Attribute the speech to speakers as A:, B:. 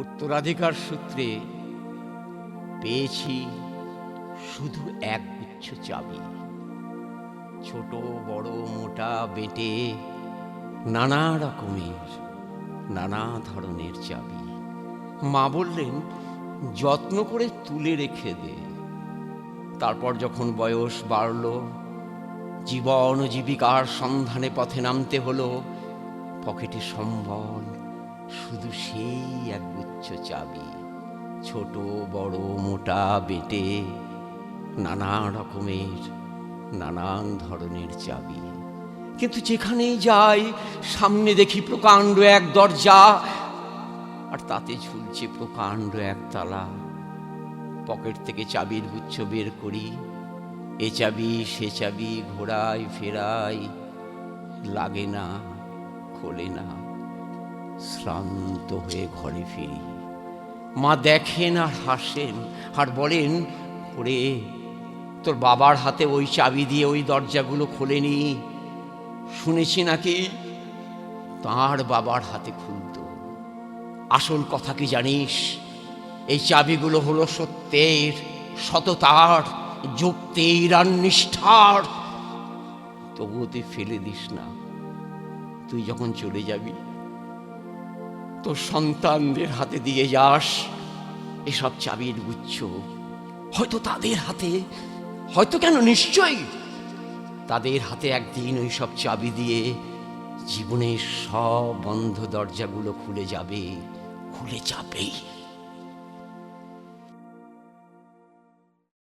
A: উত্তরাধিকার সূত্রে পেয়েছি শুধু এক গুচ্ছ চাবি। ছোট, বড়, মোটা, বেটে, নানা রকমের, নানা ধরনের চাবি। মা বললেন, যত্ন করে তুলে রেখে দে। তারপর যখন বয়স বাড়ল, জীবন জীবিকার সন্ধানে পথে নামতে হলো, পকেটে সম্বল শুধু সেই এক গুচ্ছ চাবি, ছোট, বড়, মোটা, বেটে, নানা রকমের, নানান ধরনের চাবি। কিন্তু যেখানেই যাই, সামনে দেখি প্রকাণ্ড এক দরজা, আর তাতে ঝুলছে প্রকাণ্ড এক তালা। পকেট থেকে চাবির গুচ্ছ বের করি, এ চাবি, সে চাবি ঘোরাই ফেরাই লাগে না, খোলে না। শ্রান্ত হয়ে ঘরে ফিরি। মা দেখেন আর হাসেন আর বলেন, ওরে, তোর বাবার হাতে ওই চাবি দিয়ে ওই দরজাগুলো খোলেনি। শুনেছি নাকি? তার বাবার হাতে খুলতো। আসল কথা কি জানিস? এই চাবিগুলো হলো সত্যের, সততার, যুক্তির আর নিষ্ঠার। তবুও তুই ফেলে দিস না। তুই যখন চলে যাবি তোর সন্তানদের হাতে দিয়ে যাস। এসব চাবির গুচ্ছ হয়তো তাদের হাতে, হয়তো কেন নিশ্চয়ই? তাদের হাতে একদিন ওই সব চাবি দিয়ে জীবনের সব বন্ধ দরজাগুলো খুলে যাবে, খুলে যাবেই।